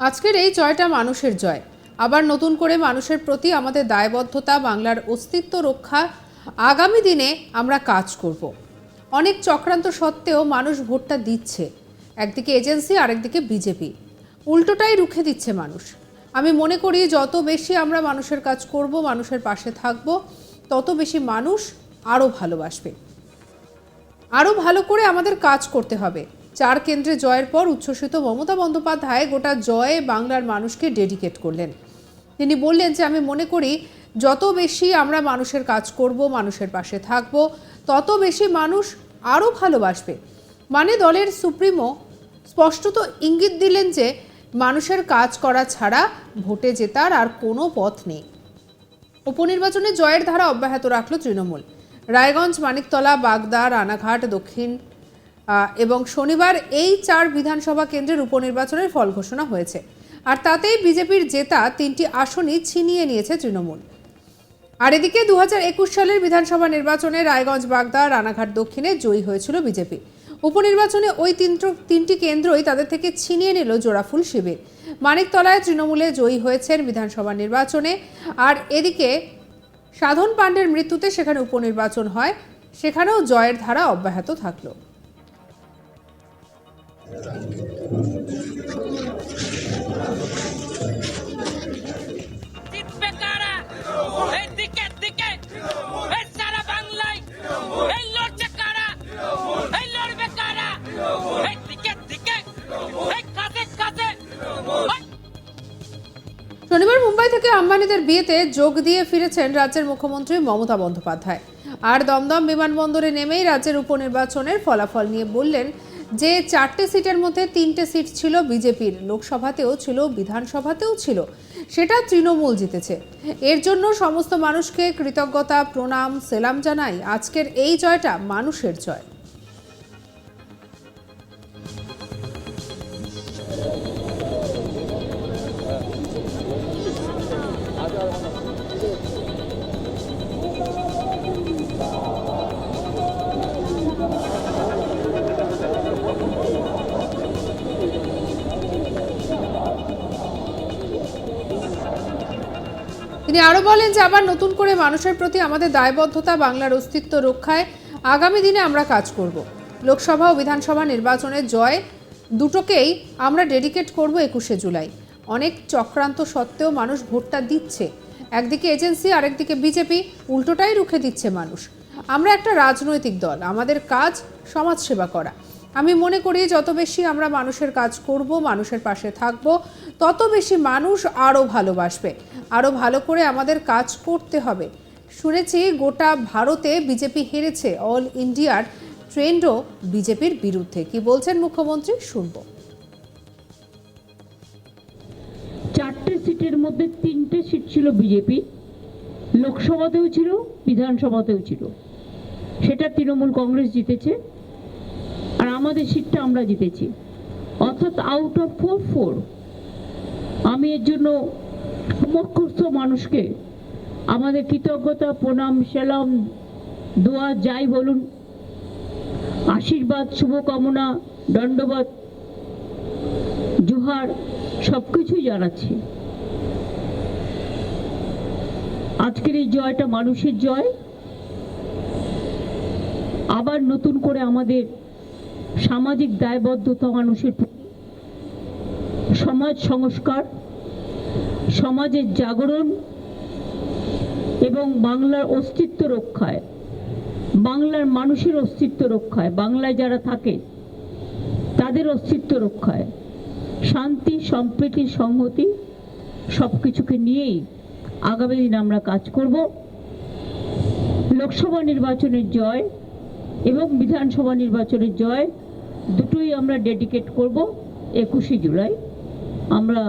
আজকের এই জয়টা মানুষের জয়। আবার নতুন করে মানুষের প্রতি আমাদের দায়বদ্ধতা, বাংলার অস্তিত্ব রক্ষা আগামী দিনে আমরা কাজ করব। অনেক চক্রান্ত সত্ত্বেও মানুষ ভোটটা দিচ্ছে। একদিকে এজেন্সি, আরেকদিকে বিজেপি। উল্টোটাই রুখে দিচ্ছে মানুষ। আমি মনে করি যত বেশি আমরা মানুষের কাজ করব, মানুষের পাশে থাকব, তত বেশি মানুষ আরও ভালোবাসবে। আরও ভালো করে আমাদের কাজ করতে হবে। চার কেন্দ্রে জয়ের পর উচ্ছ্বসিত মমতা বন্দ্যোপাধ্যায় গোটা জয়ে বাংলার মানুষকে ডেডিকেট করলেন। তিনি বললেন যে, আমি মনে করি যত বেশি আমরা মানুষের কাজ করব, মানুষের পাশে থাকব, তত বেশি মানুষ আরও ভালোবাসবে। মানে দলের সুপ্রিমো স্পষ্টত ইঙ্গিত দিলেন যে, মানুষের কাজ করা ছাড়া ভোটে জেতার আর কোনো পথ নেই। উপনির্বাচনে জয়ের ধারা অব্যাহত রাখল তৃণমূল। রায়গঞ্জ, মানিকতলা, বাগদা, রানাঘাট, দক্ষিণ এবং শনিবার এই চার বিধানসভা কেন্দ্রের উপনির্বাচনের ফল ঘোষণা হয়েছে। আর তাতেই বিজেপির জেতা তিনটি আসনই ছিনিয়ে নিয়েছে তৃণমূল। আর এদিকে দু হাজার একুশ সালের বিধানসভা নির্বাচনে রায়গঞ্জ, বাগদা, রানাঘাট দক্ষিণে জয়ী হয়েছিল বিজেপি। উপনির্বাচনে ওই তিন তিনটি কেন্দ্রই তাদের থেকে ছিনিয়ে নিল জোড়াফুল শিবির। মানিকতলায় তৃণমূলে জয়ী হয়েছেন বিধানসভা নির্বাচনে। আর এদিকে সাধন পাণ্ডের মৃত্যুতে সেখানে উপনির্বাচন হয়, সেখানেও জয়ের ধারা অব্যাহত থাকল। শনিবার মুম্বাই থেকে আম্বানিদের বিয়েতে যোগ দিয়ে ফিরেছেন রাজ্যের মুখ্যমন্ত্রী মমতা বন্দ্যোপাধ্যায়। আর দমদম বিমানবন্দরে নেমেই রাজ্যের উপনির্বাচনের ফলাফল নিয়ে বললেন যে চারটে সিটের মধ্যে তিনটে সিট ছিল বিজেপির, লোকসভাতেও ছিল, বিধানসভাতেও ছিল, সেটা তৃণমূল জিতেছে। এর জন্য সমস্ত মানুষকে কৃতজ্ঞতা, প্রণাম, সেলাম জানাই আজকের এই জয়টা মানুষের জয়। তিনি আরও বলেন যে আবার নতুন করে মানুষের প্রতি আমাদের দায়বদ্ধতা, বাংলার অস্তিত্ব রক্ষায় আগামী দিনে আমরা কাজ করব। লোকসভা ও বিধানসভা নির্বাচনের জয় দুটোকেই আমরা ডেডিকেট করব একুশে জুলাই। অনেক চক্রান্ত সত্ত্বেও মানুষ ভোটটা দিচ্ছে। একদিকে এজেন্সি, আরেকদিকে বিজেপি উল্টোটাই রুখে দিচ্ছে মানুষ। আমরা একটা রাজনৈতিক দল, আমাদের কাজ সমাজসেবা করা। আমি মনে করি যত বেশি আমরা মানুষের কাজ করব, মানুষের পাশে থাকব, তত বেশি মানুষ আরও ভালোবাসবে। আরও ভালো করে আমাদের কাজ করতে হবে। শুনেছি গোটা ভারতে বিজেপি হেরেছে, অল ইন্ডিয়ার ট্রেন্ডও বিজেপির বিরুদ্ধে। কি বলছেন মুখ্যমন্ত্রী? শুনব। চারটে সিটের মধ্যে তিনটে সিট ছিল বিজেপি। লোকসভাতেও ছিল, বিধানসভাতেও ছিল। সেটা তৃণমূল কংগ্রেস জিতেছে। আর আমাদের সিটটা আমরা জিতেছি। অর্থাৎ আউট অফ ফোর ফোর আমি এর জন্য সমস্ত মানুষকে আমাদের কৃতজ্ঞতা, প্রণাম, সেলাম, দোয়া, যাই বলুন, আশীর্বাদ, শুভকামনা, দণ্ডবাদ, জোহার সব কিছুই জানাচ্ছি। আজকের এই জয়টা মানুষের জয়। আবার নতুন করে আমাদের সামাজিক দায়বদ্ধতা মানুষের সমাজ সংস্কার, সমাজের জাগরণ এবং বাংলার অস্তিত্ব রক্ষায়, বাংলার মানুষের অস্তিত্ব রক্ষায়, বাংলায় যারা থাকে, তাদের অস্তিত্ব রক্ষায়। শান্তি, সম্প্রীতি, সংহতি সব কিছুকে নিয়েই আগামী দিন আমরা কাজ করব। লোকসভা নির্বাচনের জয় এবং বিধানসভা নির্বাচনের জয় দুটোই আমরা ডেডিকেট করব একুশে জুলাই। আমরা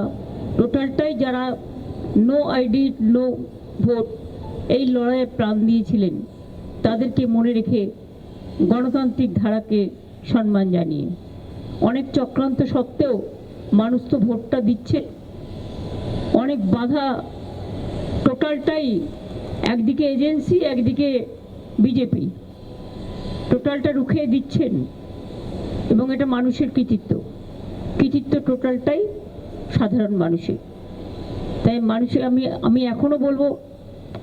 টোটালটাই যারা নো আইডি নো ভোট এই লড়াইয়ে প্রাণ দিয়েছিলেন, তাদেরকে মনে রেখে গণতান্ত্রিক ধারাকে সম্মান জানিয়ে। অনেক চক্রান্ত সত্ত্বেও মানুষ তো ভোটটা দিচ্ছে। অনেক বাধা টোটালটাই একদিকে এজেন্সি একদিকে বিজেপি। টোটালটা রুখে দিচ্ছেন এবং এটা মানুষের কৃতিত্ব। কৃতিত্ব টোটালটাই সাধারণ মানুষের। তাই মানুষের, আমি আমি এখনও বলব,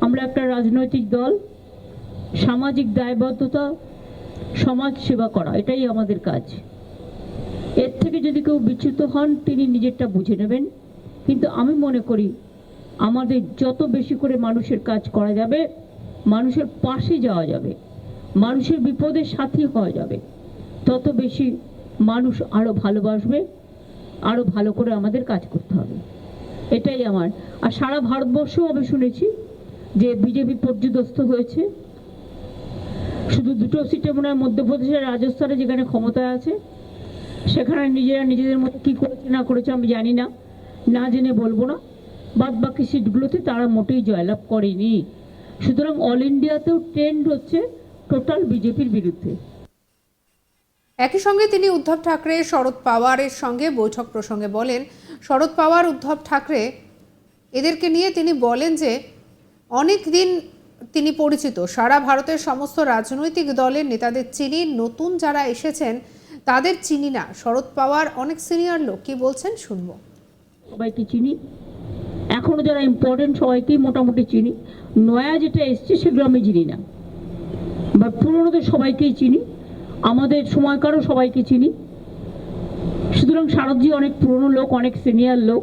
আমরা একটা রাজনৈতিক দল, সামাজিক দায়বদ্ধতা, সমাজ সেবা করা, এটাই আমাদের কাজ। এর থেকে যদি কেউ বিচ্যুত হন, তিনি নিজেরটা বুঝে নেবেন। কিন্তু আমি মনে করি, আমাদের যত বেশি করে মানুষের কাজ করা যাবে, মানুষের পাশে যাওয়া যাবে, মানুষের বিপদের সাথী হওয়া যাবে। তত বেশি মানুষ আরও ভালোবাসবে আরও ভালো করে আমাদের কাজ করতে হবে। এটাই আমার। আর সারা ভারতবর্ষেও আমি শুনেছি যে বিজেপি পর্যদস্ত হয়েছে। শুধু দুটো সিটে মনে হয় মধ্যপ্রদেশের রাজস্থানে যেখানে ক্ষমতায় আছে, সেখানে নিজেরা নিজেদের মতো কী করেছে না করেছে আমি জানি না। না জেনে বলব না। বাদ বাকি সিটগুলোতে তারা মোটেই জয়লাভ করেনি। সুতরাং অল ইন্ডিয়াতেও ট্রেন্ড হচ্ছে টোটাল বিজেপির বিরুদ্ধে। একই সঙ্গে তিনি উদ্ধব ঠাকরে শরদ পাওয়ারের সঙ্গে বৈঠক প্রসঙ্গে বলেন শরদ পাওয়ার, উদ্ধব ঠাকরে এদেরকে নিয়ে তিনি বলেন যে, অনেক দিন তিনি পরিচিত। সারা ভারতের সমস্ত রাজনৈতিক দলের নেতাদের চিনি, নতুন যারা এসেছেন তাদের চিনি না। শরদ পাওয়ার অনেক সিনিয়র লোক, কি বলছেন শুনব। সবাইকে চিনি। এখনও যারা ইম্পর্টেন্ট সবাইকেই মোটামুটি চিনি। নয়া যেটা এসছে, সেগুলো আমি চিনি না। বা পুরোনোদের সবাইকেই চিনি। আমাদের সময়কারও সবাইকে চিনি। সুতরাং শারদজি অনেক পুরনো লোক, অনেক সিনিয়র লোক।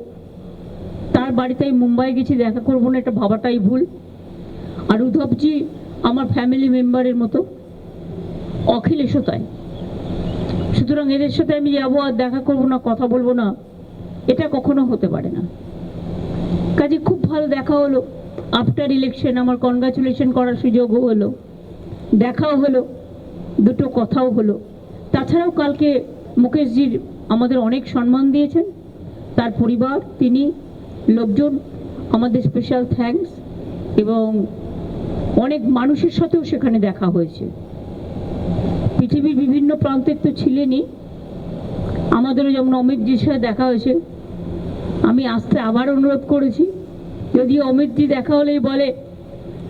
তার বাড়িতে আমি মুম্বাই গেছি, দেখা করব না, এটা ভাবাটাই ভুল। আর উদ্ধবজি আমার ফ্যামিলি মেম্বারের মতো, অখিলেশও তাই। সুতরাং এদের সাথে আমি যাব আর দেখা করব না, কথা বলব না, এটা কখনো হতে পারে না। কাজে খুব ভালো দেখা হলো। আফটার ইলেকশন আমার কনগ্রাচুলেশন করার সুযোগও হলো। দেখাও হলো। দুটো কথাও হলো। তাছাড়াও কালকে মুকেশজির আমাদের অনেক সম্মান দিয়েছেন। তার পরিবার, তিনি, লোকজন, আমাদের স্পেশাল থ্যাংকস এবং অনেক মানুষের সাথেও সেখানে দেখা হয়েছে। পৃথিবীর বিভিন্ন প্রান্তের তো ছিলেনই। আমাদেরও যেমন অমিতজির সাথে দেখা হয়েছে, আমি আসতে আবার অনুরোধ করেছি। যদি অমিতজি দেখা হলেই বলে,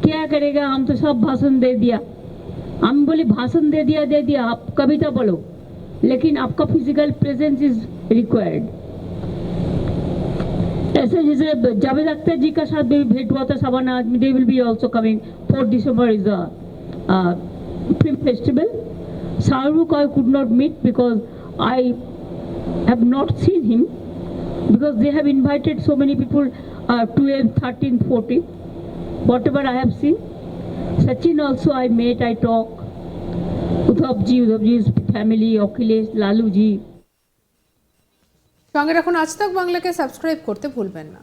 কে রেগা আম তো সব ভাষণ দিয়ে দিয়া। हम बोले भाषण दे दिया दे दिया आप कविता बोलो लेकिन आपका फिजिकल प्रेजेंस इज रिक्वायर्ड ऐसे जैसे जावेद अख्तर जी का साथ भी भेंट हुआ था सवाना आदमी they will be also coming fourth December is a film festival Shahrukh I could not meet because I have not seen him because they have invited so many people uh, 12, 13, 14, whatever I have seen. Sachin also i met i talk udhavji udhavji's family akhilesh laluji সঙ্গে রাখুন আজ তক বাংলাকে subscribe করতে ভুলবেন না